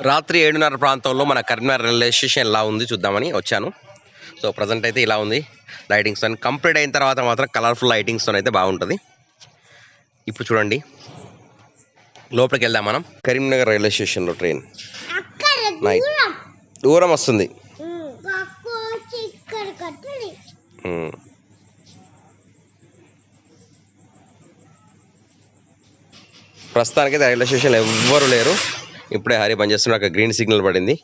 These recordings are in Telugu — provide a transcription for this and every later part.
రాత్రి ఏడున్నర ప్రాంతంలో మన కరీంనగర్ రైల్వే స్టేషన్ ఎలా ఉంది చూద్దామని వచ్చాను. సో ప్రజెంట్ అయితే ఇలా ఉంది. లైటింగ్స్ అని కంప్లీట్ అయిన తర్వాత మాత్రం కలర్ఫుల్ లైటింగ్స్తో అయితే బాగుంటుంది. ఇప్పుడు చూడండి. లోపలికి వెళ్దాం మనం. కరీంనగర్ రైల్వే స్టేషన్లో ట్రైన్. నైట్ దూరం. వస్తుంది. ప్రస్తుతానికి రైల్వే స్టేషన్లో ఎవ్వరు లేరు. ఇప్పుడే హరి బంద్ చేస్తున్న ఒక గ్రీన్ సిగ్నల్ పడింది.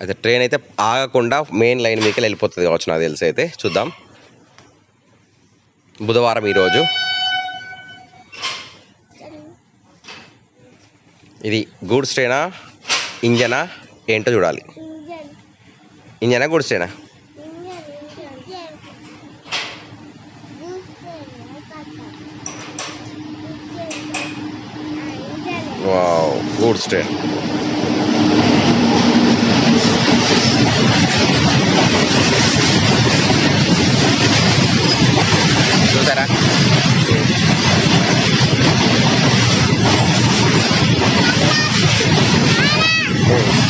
అయితే ట్రైన్ అయితే ఆగకుండా మెయిన్ లైన్ మీకు వెళ్ళిపోతుంది కావచ్చు నాకు తెలిసి అయితే. చూద్దాం. బుధవారం ఈరోజు. ఇది గూడ్స్ ట్రైనా ఇంజనా? ఏంటో చూడాలి. ఇంజన్. ఇంజనా గూడ్స్ ట్రైనా わおゴールして。どうだらうん。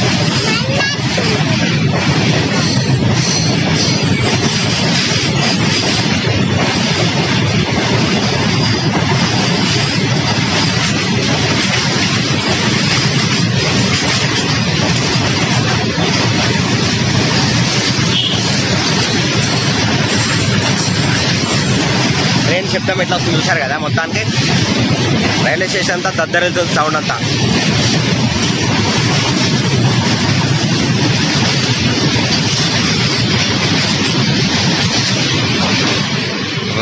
ట్రైన్ శబ్దం ఎట్లా వస్తుంది చూశారు కదా మొత్తానికి. రైల్వే స్టేషన్ అంతా దద్దరిల్తుంది సౌండ్ అంతా.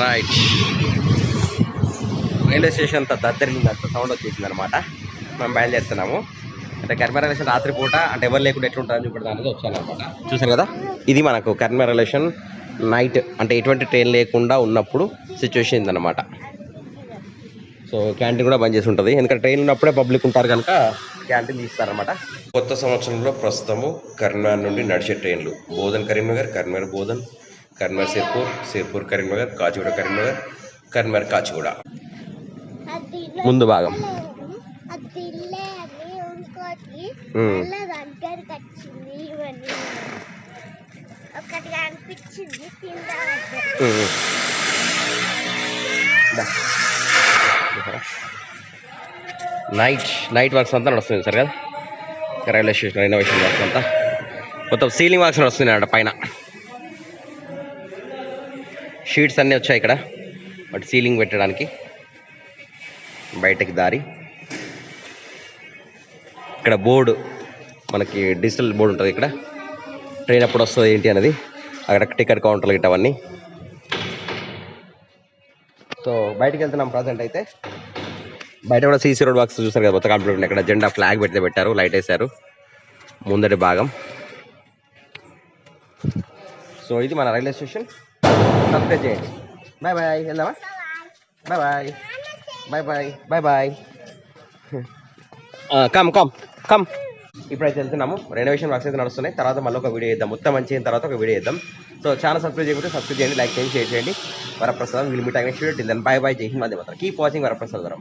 రైట్ రైల్వే స్టేషన్ అంతా దద్దరింది అంత సౌండ్ వచ్చేసింది అనమాట మేము బయలుదేరుతున్నాము. అంటే కర్మ రిలేషన్ రాత్రిపూట అంటే ఎవరు లేకుండా ఎట్లుంటుందని చూపడానికి వచ్చాను అనమాట చూసాను కదా? ఇది మనకు కర్మ రిలేషన్. నైట్ అంటే ఎటువంటి ట్రైన్ లేకుండా ఉన్నప్పుడు సిచ్యువేషన్ ఇదన్నమాట. సో క్యాంటీన్ కూడా బంద్ చేసి ఉంటుంది ఎందుకంటే ట్రైన్ ఉన్నప్పుడే పబ్లిక్ ఉంటారు కనుక క్యాంటీన్ తీస్తారనమాట కొత్త సంవత్సరంలో ప్రస్తుతము కరీంనగర్ నుండి నడిచే ట్రైన్లు. బోధన్ కరీంనగర్ కరీంనగర్ బోధన్ కరీంనగర్ సిర్పూర్ సిర్పూర్ కరీంనగర్ కాచిగూడ కరీంనగర్ కరీంనగర్ కాచిగూడ. ముందు భాగం. నైట్ నైట్ వర్క్స్ అంతా నడుస్తుంది సార్ కదా? రైల్వే స్టేషన్ రెనోవేషన్ వర్క్స్ అంతా. మొత్తం సీలింగ్ వర్క్స్ నడుస్తున్నాయి అక్కడ పైన. షీట్స్ అన్నీ వచ్చాయి ఇక్కడ. బట్ సీలింగ్ పెట్టడానికి. బయటకి దారి. ఇక్కడ బోర్డు. మనకి డిజిటల్ బోర్డు ఉంటుంది ఇక్కడ. ట్రైన్ ఎప్పుడు వస్తుంది ఏంటి అనేది. అక్కడ టికెట్ కౌంటర్లు గిట్ట అవన్నీ. సో బయటికి వెళ్తున్నాం ప్రజెంట్ అయితే. బయట కూడా సీసీ రోడ్ వర్క్స్ చూసారు కదా మొత్తం కంప్లీట్ ఉన్నాయి. ఇక్కడ జెండా ఫ్లాగ్ పెడితే పెట్టారు లైట్ వేశారు. ముందటి భాగం. సో ఇది మన రైల్వే స్టేషన్. సబ్స్క్రైబ్ చేయండి. బాయ్ బాయ్ వెళ్దామా? Bye bye bye bye bye bye come come come ఇప్పుడైతే వెళ్తున్నాము. రెనోవేషన్ వర్క్స్ అయితే నడుస్తున్నాయి. తర్వాత మళ్ళీ ఒక వీడియో చేద్దాం. మొత్తం మంచి అయిన తర్వాత ఒక వీడియో చేద్దాం. సో ఛానల్ సబ్స్క్రైబ్ చేయకుంటే సబ్స్క్రైబ్ చేయండి లైక్ చేయండి షేర్ చేయండి. వరప్రసాదం will meet next video till then bye bye జై హింద్ మాత్రం. Keep watching వరప్రసాదం